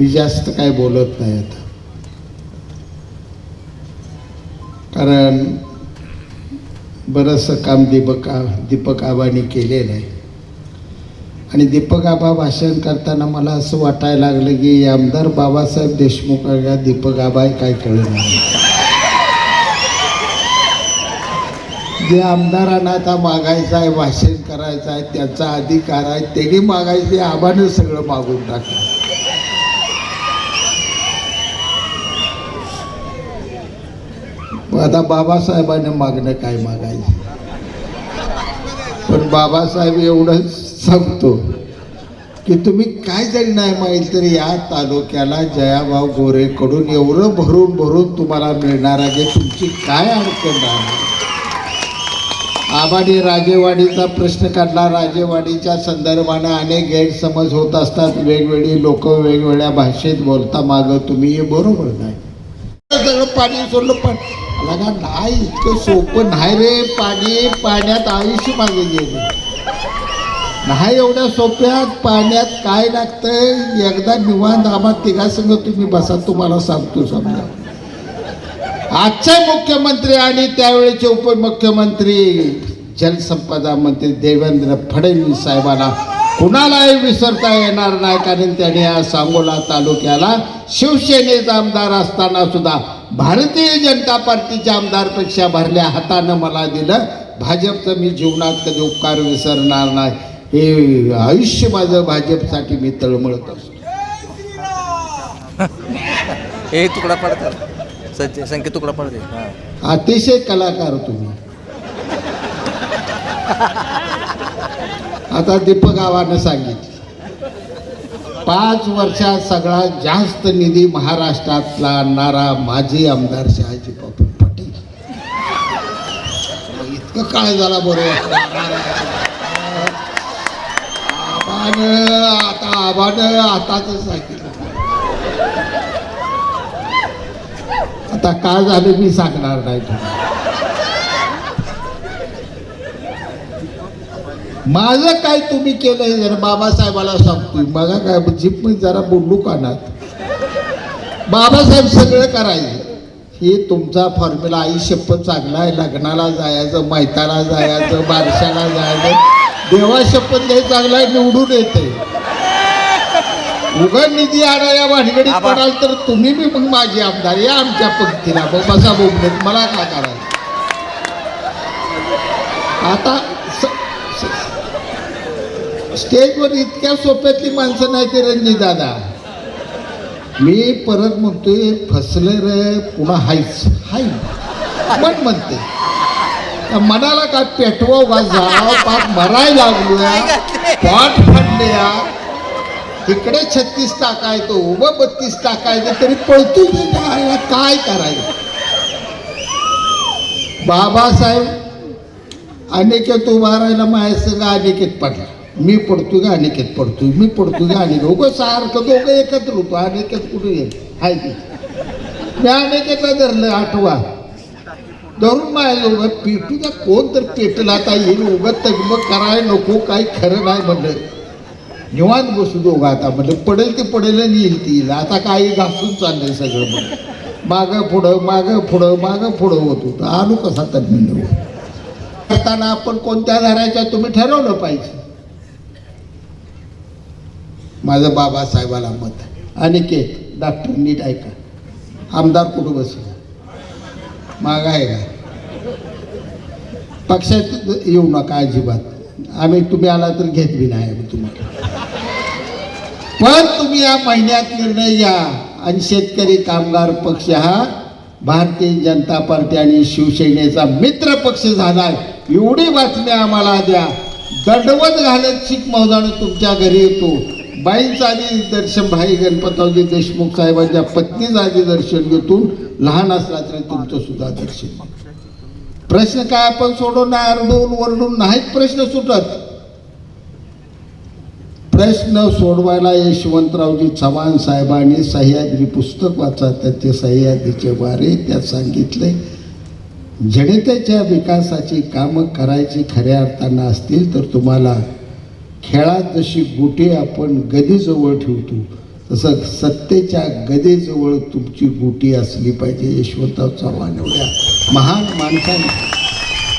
मी जास्त काय बोलत नाही आता. कारण बरंचसं काम दीपक दीपक आबांनी केलेलं आहे. आणि दीपक आबा भाषण करताना मला असं वाटायला लागलं की आमदार बाबासाहेब देशमुख का दीपक आबा काय कळलं नाही. जे आमदारांना आता मागायचं आहे भाषण करायचं आहे त्याचा अधिकार आहे त्यांनी मागायचे आबानं सगळं मागून टाकलं. आता बाबासाहेबांना मागणं काय मागायचं? पण बाबासाहेब एवढंच सांगतो की तुम्ही काय जरी नाही माहीत तरी या तालुक्याला जयाभाऊ गोरेकडून एवढं भरून भरून तुम्हाला मिळणार आहे. तुमची काय अडचण आहे आबाडी राजेवाडीचा प्रश्न काढला. राजेवाडीच्या संदर्भानं अनेक गैरसमज होत असतात. वेगवेगळी लोक वेगवेगळ्या भाषेत बोलता मागं तुम्ही हे बरोबर नाही. सगळं पाणी सोडलं पण लगा नाही इतकं सोपं नाही रे. पाणी पाण्यात आयुष्य मागे गेले नाही एवढ्या सोप्यात पाण्यात काय लागतंय? एकदा निवांत आम्हा तिघासंग तुम्ही बसा तुम्हाला सांगतो समजा. आजचे मुख्यमंत्री आणि त्यावेळेचे उपमुख्यमंत्री जलसंपदा मंत्री देवेंद्र फडणवीस साहेबांना कुणालाही विसरता येणार नाही कारण त्याने या सांगोला तालुक्याला शिवसेनेचा आमदार असताना सुद्धा भारतीय जनता पार्टीच्या आमदारपेक्षा भरल्या हातानं मला दिलं. भाजपचं मी जीवनात कधी उपकार विसरणार नाही. हे आयुष्य माझं भाजपसाठी मी तळमळत असतो. हे तुकडा पडतात सज्ज संख्या तुकडा पडते. अतिशय कलाकार तुम्ही. आता दीपक आवानं सांगितलं. पाच वर्षात सगळ्यात जास्त निधी महाराष्ट्रातला आणणारा माजी आमदार शहाजी बापू पाटील. इतकं काय झाला बरोबर आबानं आता आबानं आताच सांगितलं. आता काय झालं मी सांगणार नाही माझं काय तुम्ही केलंय जर बाबासाहेबाला सांगतोय? बघा काय जीप मी जरा बोलू कानात बाबासाहेब सगळं करायचं. हे तुमचा फॉर्म्युला आई शपथ चांगला आहे. लग्नाला जायचं मैताला जायचं बारशाला जायचं. देवा शपथ लय चांगला आहे निवडून येते. उघड निधी आणायला भानगडीत. पडाल तर तुम्ही बी मग माझी आमदार या आमच्या पंक्तीला. मग बसा बोबलेत मला काय करायचं? आता स्टेजवर इतक्या सोप्यातली माणसं नाही ते रणजित दादा. मी परत म्हणतोय फसले रे पुन्हा हायच हाय. पण म्हणते? मनाला काय पेटवा बा जाव पाक मरायला लागलोय. पॉट फडल्या. इकडे छत्तीस टाकायचो उभं बत्तीस टाकायचं तरी पळतो काय काय करायचं? बाबासाहेब अनिकेत उभा राहिला माझ्या संग अनिकेत पडला. मी पडतो का अनिकेत पडतो? मी पडतो का अनिकेत? उगं सारखं दोघं एकत्र होतो. अनिकेत कुठे येईल हाय की. मी अनिकेतला धरलं आठवा. धरून माझ्या उगं पेटू द्या कोण तर पेटला आता येईल. उगत तगमग कराय नको. काही खरं नाही म्हणलं. निवांत बसू दोघं आता म्हणलं. पडेल ते पडेल आणि येईल ती येईल. आता काही घासून चाललंय सगळं म्हणलं. मागं पुढं मागं पुढं मागं पुढं होत होतं. आलो कसा तज्ञ करताना आपण कोणत्या धरायच्या तुम्ही ठरवलं पाहिजे. माझं बाबासाहेबाला मत आहे. अनिकेत डॉक्टर नीट ऐका. आमदार कुठं बसले? माग आहे का? पक्षात येऊ नका अजिबात. आम्ही तुम्ही आला तर घेत बी नाही आम्ही तुम्हाला. पण तुम्ही या महिन्यात निर्णय घ्या. आणि शेतकरी कामगार पक्ष हा भारतीय जनता पार्टी आणि शिवसेनेचा मित्र पक्ष झालाय. एवढी बातमी आम्हाला द्या. दडवत घालत शीख मौजाणू तुमच्या घरी येतो. बाईंचं आधी दर्शन भाई गणपतरावजी देशमुख साहेबांच्या पत्नीचं आधी दर्शन घेतून लहान असला तरी तुमचं सुद्धा दर्शन प्रश्न काय आपण सोडवणार? आरडून वरडून नाहीत प्रश्न सुटत. प्रश्न सोडवायला यशवंतरावजी चव्हाण साहेबांनी सह्याद्री पुस्तक वाचा त्याचे सह्याद्रीचे वारे त्यात सांगितले. जनतेच्या विकासाची कामं करायची खऱ्या अर्थानं असतील तर तुम्हाला खेळात जशी गोटी आपण गदीजवळ ठेवतो तसं सत्तेच्या गदेजवळ तुमची गुटी असली पाहिजे. यशवंतराव चव्हाण एवढ्या महान माणसाने